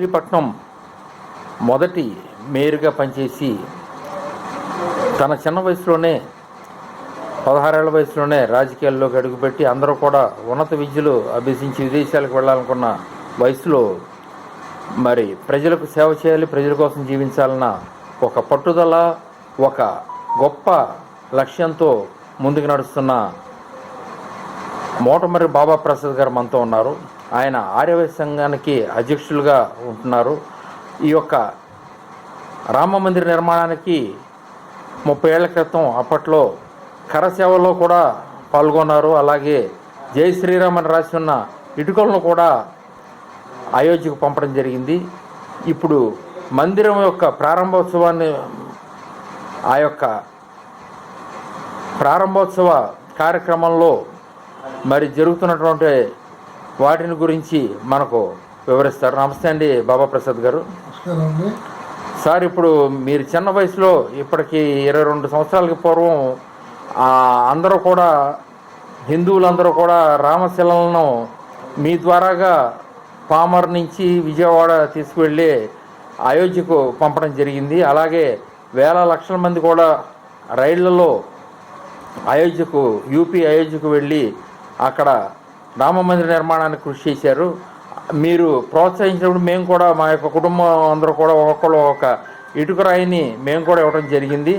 మచిలీపట్నం మొదటి మేయర్గా పనిచేసి తన చిన్న వయసులోనే పదహారేళ్ళ వయసులోనే రాజకీయాల్లోకి అడుగుపెట్టి అందరూ కూడా ఉన్నత విద్యలు అభ్యసించి విదేశాలకు వెళ్ళాలనుకున్న వయసులో మరి ప్రజలకు సేవ చేయాలి ప్రజల కోసం జీవించాలన్న ఒక పట్టుదల ఒక గొప్ప లక్ష్యంతో ముందుకు నడుస్తున్న మోటమర్రి బాబా ప్రసాద్ గారు మనతో ఉన్నారు. ఆయన ఆర్యవై సంఘానికి అధ్యక్షులుగా ఉంటున్నారు. ఈ యొక్క రామ మందిర నిర్మాణానికి ముప్పై ఏళ్ళ క్రితం అప్పట్లో కరసేవలో కూడా పాల్గొన్నారు. అలాగే జై శ్రీరామ్ అని రాసి ఉన్న ఇటుకలను కూడా అయోధ్యకు పంపడం జరిగింది. ఇప్పుడు మందిరం యొక్క ప్రారంభోత్సవాన్ని ఆ యొక్క ప్రారంభోత్సవ కార్యక్రమంలో మరి జరుగుతున్నటువంటి వాటిని గురించి మనకు వివరిస్తారు. నమస్తే అండి బాబా ప్రసాద్ గారు. సార్ ఇప్పుడు మీరు చిన్న వయసులో ఇప్పటికి ఇరవై రెండు సంవత్సరాలకి పూర్వం అందరూ కూడా హిందువులందరూ కూడా రామశిలను మీ ద్వారాగా పామర్ నుంచి విజయవాడ తీసుకువెళ్ళి అయోధ్యకు పంపడం జరిగింది. అలాగే వేల లక్షల మంది కూడా రైళ్ళలో అయోధ్యకు యూపీ అయోధ్యకు వెళ్ళి అక్కడ రామ మందిర నిర్మాణానికి కృషి చేశారు. మీరు ప్రోత్సహించినప్పుడు మేము కూడా మా యొక్క కుటుంబం అందరూ కూడా ఒక్కొక్కరు ఒక ఇటుక రాయిని మేము కూడా ఇవ్వడం జరిగింది.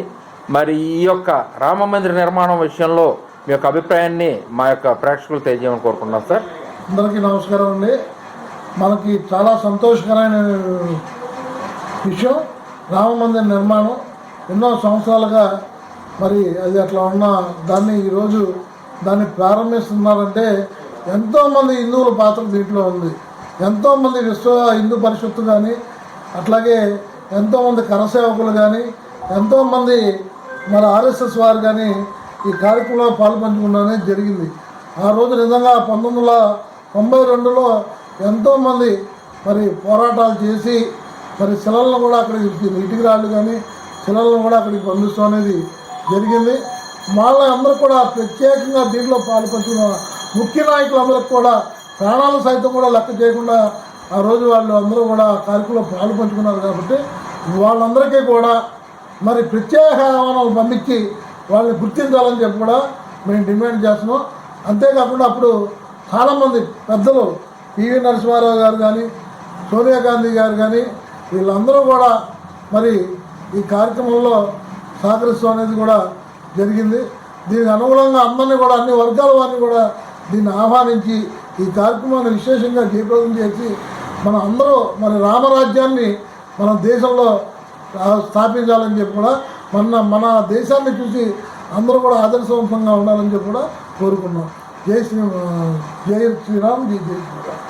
మరి ఈ యొక్క రామ మందిర నిర్మాణం విషయంలో మీ యొక్క అభిప్రాయాన్ని మా యొక్క ప్రేక్షకులు తెలియజేయమని కోరుకుంటున్నాం సార్. అందరికీ నమస్కారం అండి. మనకి చాలా సంతోషకరమైన విషయం రామ మందిర నిర్మాణం. ఎన్నో సంవత్సరాలుగా మరి అది అట్లా ఉన్న దాన్ని ఈరోజు దాన్ని ప్రారంభిస్తున్నారంటే ఎంతోమంది హిందువుల పాత్ర దీంట్లో ఉంది. ఎంతోమంది విశ్వ హిందూ పరిషత్తు కానీ అట్లాగే ఎంతోమంది కరసేవకులు కానీ ఎంతోమంది మన ఆర్ఎస్ఎస్ వారు కానీ ఈ కార్యక్రమంలో పాల్పంచుకోవడం జరిగింది. ఆ రోజు నిజంగా పంతొమ్మిది వందల తొంభై రెండులో ఎంతోమంది మరి పోరాటాలు చేసి మరి శిలలను కూడా అక్కడికి ఇటుక రాళ్ళు కానీ శిలలను కూడా అక్కడికి పంపిస్తాం అనేది జరిగింది. వాళ్ళ అందరూ కూడా ప్రత్యేకంగా దీంట్లో పాల్పంచుకున్న ముఖ్య నాయకులందరికీ కూడా ప్రాణాలు సైతం కూడా లెక్క చేయకుండా ఆ రోజు వాళ్ళు అందరూ కూడా ఆ కార్యక్రమంలో పాలు పంచుకున్నారు కాబట్టి వాళ్ళందరికీ కూడా మరి ప్రత్యేక ఆహ్వానాలు పంపించి వాళ్ళని గుర్తించాలని చెప్పి కూడా మేము డిమాండ్ చేస్తున్నాం. అంతేకాకుండా అప్పుడు చాలామంది పెద్దలు పివి నరసింహారావు గారు కానీ సోనియా గాంధీ గారు కానీ వీళ్ళందరూ కూడా మరి ఈ కార్యక్రమంలో సహకరిస్తాం అనేది కూడా జరిగింది. దీనికి అనుగుణంగా అందరినీ కూడా అన్ని వర్గాల వారిని కూడా దీన్ని ఆహ్వానించి ఈ కార్యక్రమాన్ని విశేషంగా జయప్రదం చేసి మన అందరూ మన రామరాజ్యాన్ని మన దేశంలో స్థాపించాలని చెప్పి కూడా మన మన దేశాన్ని చూసి అందరూ కూడా ఆదర్శవంతంగా ఉండాలని చెప్పి కూడా కోరుకున్నాం. జై శ్రీ జై శ్రీరామ్ జై జై శ్రీరామ్.